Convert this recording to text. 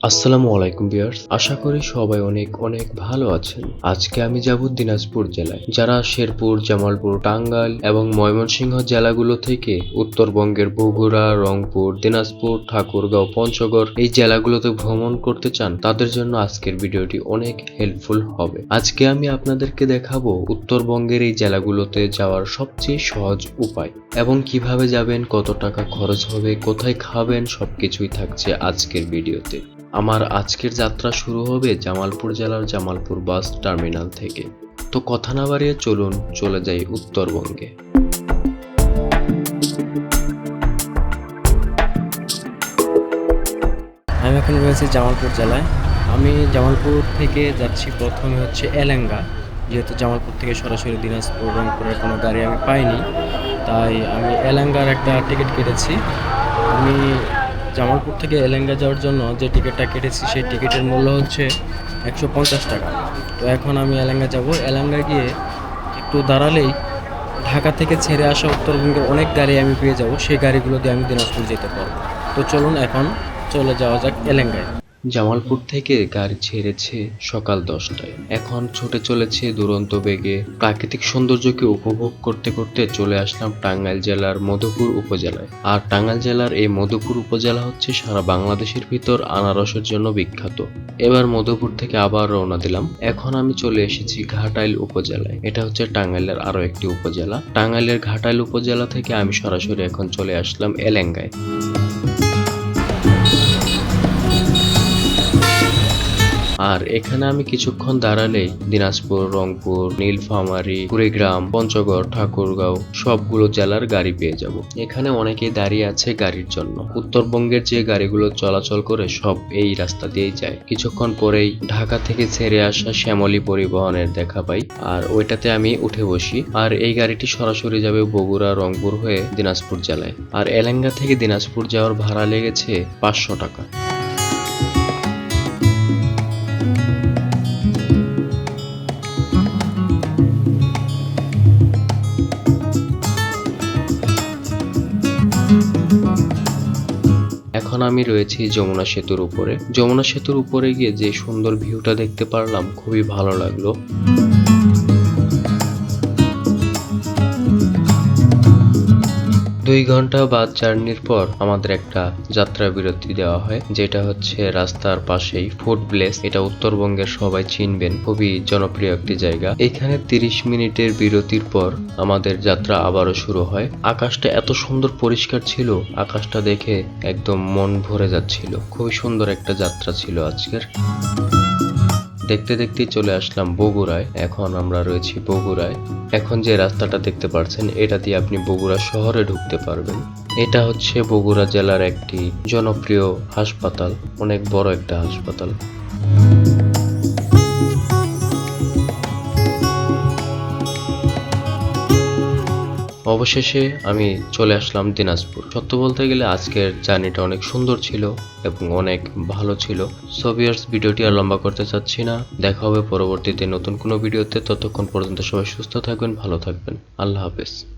আসসালামু আলাইকুম বিয়ার্স আশা করি সবাই অনেক অনেক ভালো আছেন। আজকে আমি যাব দিনাজপুর জেলায়, যারা শেরপুর, জামালপুর, টাঙ্গাইল এবং ময়মনসিংহ জেলাগুলো থেকে উত্তরবঙ্গের বগুড়া, রংপুর, দিনাজপুর, ঠাকুরগাঁও, পঞ্চগড় এই জেলাগুলোতে ভ্রমণ করতে চান, তাদের জন্য আজকের ভিডিওটি অনেক হেল্পফুল হবে। আজকে আমি আপনাদেরকে দেখাবো উত্তরবঙ্গের এই জেলাগুলোতে যাওয়ার সবচেয়ে সহজ উপায় এবং কীভাবে যাবেন, কত টাকা খরচ হবে, কোথায় খাবেন, সবকিছুই থাকছে আজকের ভিডিওতে। আমার আজকের যাত্রা শুরু হবে জামালপুর জেলার জামালপুর বাস টার্মিনাল থেকে। তো কথা না বাড়িয়ে চলুন, চলে যাই উত্তরবঙ্গে। আমি এখন রয়েছি জামালপুর জেলায়। আমি জামালপুর থেকে যাচ্ছি প্রথমে হচ্ছে এলেঙ্গা। যেহেতু জামালপুর থেকে সরাসরি দিনাজপুর, রংপুরের কোনো গাড়ি আমি পাইনি, তাই আমি এলেঙ্গার একটা টিকিট কেটেছি। আমি জামালপুর থেকে এলেঙ্গা যাওয়ার জন্য যে টিকিটটা কেটেছি, সেই টিকিটের মূল্য হচ্ছে একশো পঞ্চাশ টাকা। তো এখন আমি এলেঙ্গা যাব। এলেঙ্গা গিয়ে একটু দাঁড়ালেই ঢাকা থেকে ছেড়ে আসা উত্তরবঙ্গের অনেক গাড়ি আমি পেয়ে যাব। সেই গাড়িগুলো দিয়ে আমি দিনাজপুর যেতে পারব। তো চলুন এখন চলে যাওয়া যাক এলেঙ্গায়। জামালপুর থেকে গাড়ি ছেড়েছে সকাল দশটায়। এখন ছুটে চলেছে দুরন্ত বেগে। প্রাকৃতিক সৌন্দর্যকে উপভোগ করতে করতে চলে আসলাম টাঙ্গাইল জেলার মধুপুর উপজেলায়। আর টাঙ্গাইল জেলার এই মধুপুর উপজেলা হচ্ছে সারা বাংলাদেশের ভিতর আনারসের জন্য বিখ্যাত। এবার মধুপুর থেকে আবার রওনা দিলাম। এখন আমি চলে এসেছি ঘাটাইল উপজেলায়। এটা হচ্ছে টাঙ্গাইলের আরও একটি উপজেলা। টাঙ্গাইলের ঘাটাইল উপজেলা থেকে আমি সরাসরি এখন চলে আসলাম এলেঙ্গায়। আর এখানে আমি কিছুক্ষণ দাঁড়ালেই দিনাজপুর, রংপুর, নীলফামারী, কুড়িগ্রাম, পঞ্চগড়, ঠাকুরগাঁও সবগুলো জেলার গাড়ি পেয়ে যাব। এখানে অনেকেই দাঁড়িয়ে আছে গাড়ির জন্য। উত্তরবঙ্গের যে গাড়িগুলো চলাচল করে সব এই রাস্তা দিয়েই যায়। কিছুক্ষণ পরেই ঢাকা থেকে ছেড়ে আসা শ্যামলী পরিবহনের দেখা পাই আর ওইটাতে আমি উঠে বসি আর এই গাড়িটি সরাসরি যাবে বগুড়া, রংপুর হয়ে দিনাজপুর জেলায়। আর এলেঙ্গা থেকে দিনাজপুর যাওয়ার ভাড়া লেগেছে পাঁচশো টাকা। এখন আমি রয়েছি যমুনা সেতুর উপরে। যমুনা সেতুর উপরে গিয়ে যে সুন্দর ভিউটা দেখতে পারলাম, খুবই ভালো লাগল। দুই ঘণ্টা বাদ জার্নির পর আমাদের একটা যাত্রা বিরতি দেওয়া হয়, যেটা হচ্ছে রাস্তার পাশেই ফুড প্লেস এটা উত্তরবঙ্গের সবাই চিনবেন, খুবই জনপ্রিয় একটি জায়গা। এখানে তিরিশ মিনিটের বিরতির পর আমাদের যাত্রা আবারও শুরু হয়। আকাশটা এত সুন্দর পরিষ্কার ছিল, আকাশটা দেখে একদম মন ভরে যাচ্ছিল। খুবই সুন্দর একটা যাত্রা ছিল আজকের। দেখতে দেখতে চলে আসলাম বগুড়ায়। এখন আমরা রয়েছি বগুড়ায়। এখন যে রাস্তাটা দেখতে পাচ্ছেন এটা দিয়ে আপনি বগুড়া শহরে ঢুকতে পারবেন। এটা হচ্ছে বগুড়া জেলার একটি জনপ্রিয় হাসপাতাল, অনেক বড় একটা হাসপাতাল। অবশেষে আমি চলে আসলাম দিনাজপুর। সত্য বলতে গেলে আজকের জার্নিটা অনেক সুন্দর ছিল এবং অনেক ভালো ছিল। সোভিয়ার্স ভিডিওটি আর লম্বা করতে চাচ্ছি না। দেখা হবে পরবর্তীতে নতুন কোনো ভিডিওতে। ততক্ষণ পর্যন্ত সবাই সুস্থ থাকবেন, ভালো থাকবেন। আল্লাহ হাফেজ।